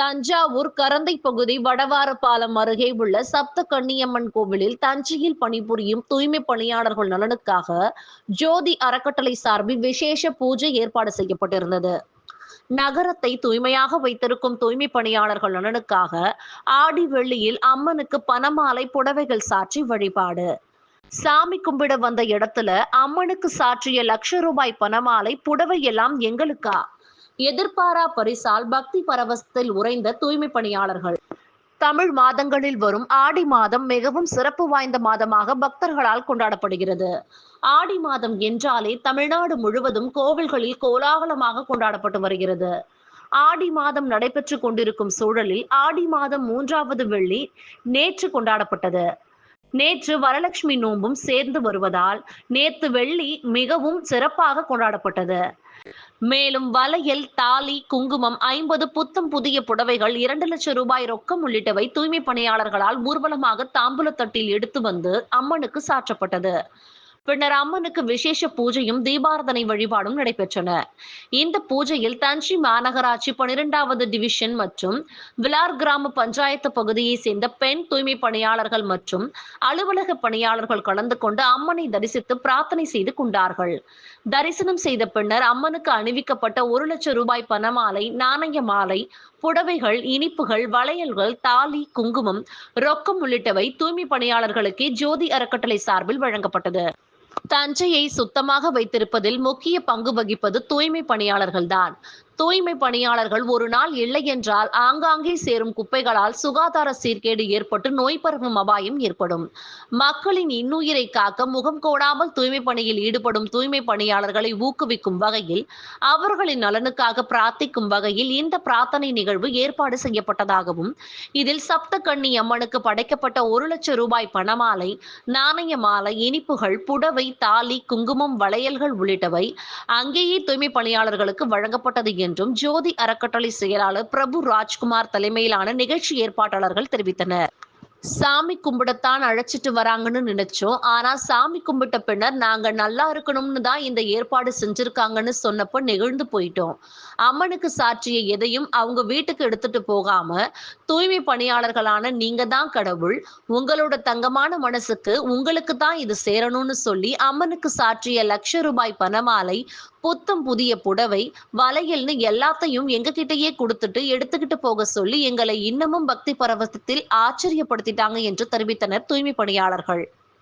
தஞ்சாவூர் கரந்தை பகுதி வடவாரப்பாலம் அருகே உள்ள சப்த கன்னியம்மன் கோவிலில் தஞ்சையில் பணிபுரியும் தூய்மை பணியாளர்கள் நலனுக்காக ஜோதி அறக்கட்டளை சார்பில் விசேஷ பூஜை ஏற்பாடு செய்யப்பட்டிருந்தது. நகரத்தை தூய்மையாக வைத்திருக்கும் தூய்மை பணியாளர்கள் நலனுக்காக ஆடி வெள்ளியில் அம்மனுக்கு பணமாலை புடவைகள் சாற்றி வழிபாடு. சாமி கும்பிட வந்த இடத்துல அம்மனுக்கு சாற்றிய லட்ச ரூபாய் பணமாலை புடவை எல்லாம் எங்களுக்கா? எதிர்பாரா பரிசால் பக்தி பரவசத்தில் உறைந்த தூய்மை பணியாளர்கள். தமிழ் மாதங்களில் வரும் ஆடி மாதம் மிகவும் சிறப்பு வாய்ந்த மாதமாக பக்தர்களால் கொண்டாடப்படுகிறது. ஆடி மாதம் என்றாலே தமிழ்நாடு முழுவதும் கோவில்களில் கோலாகலமாக கொண்டாடப்பட்டு வருகிறது. ஆடி மாதம் நடைபெற்று கொண்டிருக்கும் சூழலில் ஆடி மாதம் மூன்றாவது வெள்ளி நேற்று கொண்டாடப்பட்டது. நேற்று வரலட்சுமி நோன்பும் சேர்ந்து வருவதால் நேற்று வெள்ளி மிகவும் சிறப்பாக கொண்டாடப்பட்டது. மேலும் வலையல் தாலி குங்குமம் ஐம்பது புத்தம் புதிய புடவைகள் இரண்டு லட்சம் ரூபாய் ரொக்கம் உள்ளிட்டவை தூய்மை பணியாளர்களால் ஊர்வலமாக தாம்பூலத்தட்டில் எடுத்து வந்து அம்மனுக்கு சாற்றப்பட்டது. பின்னர் அம்மனுக்கு விசேஷ பூஜையும் தீபாரதனை வழிபாடும் நடைபெற்றன. இந்த பூஜையில் தஞ்சை மாநகராட்சி பனிரெண்டாவது டிவிஷன் மற்றும் விலார் கிராம பஞ்சாயத்து பகுதியை சேர்ந்த பெண் தூய்மை பணியாளர்கள் மற்றும் அலுவலக பணியாளர்கள் கலந்து கொண்டு அம்மனை தரிசித்து பிரார்த்தனை செய்து கொண்டார்கள். தரிசனம் செய்த பின்னர் அம்மனுக்கு அணிவிக்கப்பட்ட ஒரு லட்சம் ரூபாய் பணமாலை நாணய மாலை புடவைகள் இனிப்புகள் வளையல்கள் தாலி குங்குமம் ரொக்கம் உள்ளிட்டவை தூய்மை பணியாளர்களுக்கு ஜோதி அறக்கட்டளை சார்பில் வழங்கப்பட்டது. தஞ்சையை சுத்தமாக வைத்திருப்பதில் முக்கிய பங்கு வகிப்பது தூய்மை பணியாளர்கள்தான். தூய்மை பணியாளர்கள் ஒரு நாள் இல்லை என்றால் ஆங்காங்கே சேரும் குப்பைகளால் சுகாதார சீர்கேடு ஏற்பட்டு நோய் பரவும் அபாயம் ஏற்படும். மக்களின் இன்னுயிரை காக்க முகம் கோடாமல் தூய்மை பணியில் ஈடுபடும் தூய்மை பணியாளர்களை ஊக்குவிக்கும் வகையில் அவர்களின் நலனுக்காக பிரார்த்திக்கும் வகையில் இந்த பிரார்த்தனை நிகழ்வு ஏற்பாடு செய்யப்பட்டதாகவும் இதில் சப்த கண்ணி அம்மனுக்கு படைக்கப்பட்ட ஒரு லட்சம் ரூபாய் பணமாலை நாணய மாலை இனிப்புகள் புடவை தாலி குங்குமம் வளையல்கள் உள்ளிட்டவை அங்கேயே தூய்மை பணியாளர்களுக்கு வழங்கப்பட்டது என்றும் ஜோதி அறக்கட்டளை செயலாளர் பிரபு ராஜ்குமார் தலைமையிலான நிகழ்ச்சி ஏற்பாட்டாளர்கள் தெரிவித்தனர். சாமி கும்பிடத்தான் அழைச்சிட்டு வராங்கன்னு நினைச்சோம். ஆனா சாமி கும்பிட்ட பின்னர் நாங்க நல்லா இருக்கணும்னு தான் இந்த ஏற்பாடு செஞ்சிருக்காங்கன்னு சொன்னப்ப நெகிழ்ந்து போயிட்டோம். அம்மனுக்கு சாற்றிய எதையும் அவங்க வீட்டுக்கு எடுத்துட்டு போகாம தூய்மை பணியாளர்களான நீங்க தான் கடவுள் உங்களோட தங்கமான மனசுக்கு உங்களுக்கு தான் இது சேரணும்னு சொல்லி அம்மனுக்கு சாற்றிய லட்ச ரூபாய் பணமாலை புத்தம் புதிய புடவை வளையல்னு எல்லாத்தையும் எங்ககிட்டயே கொடுத்துட்டு எடுத்துக்கிட்டு போக சொல்லி எங்களை இன்னமும் பக்தி பரவசத்தில் ஆச்சரியப்படுத்திட்டாங்க என்று தெரிவித்தனர் தூய்மை பணியாளர்கள்.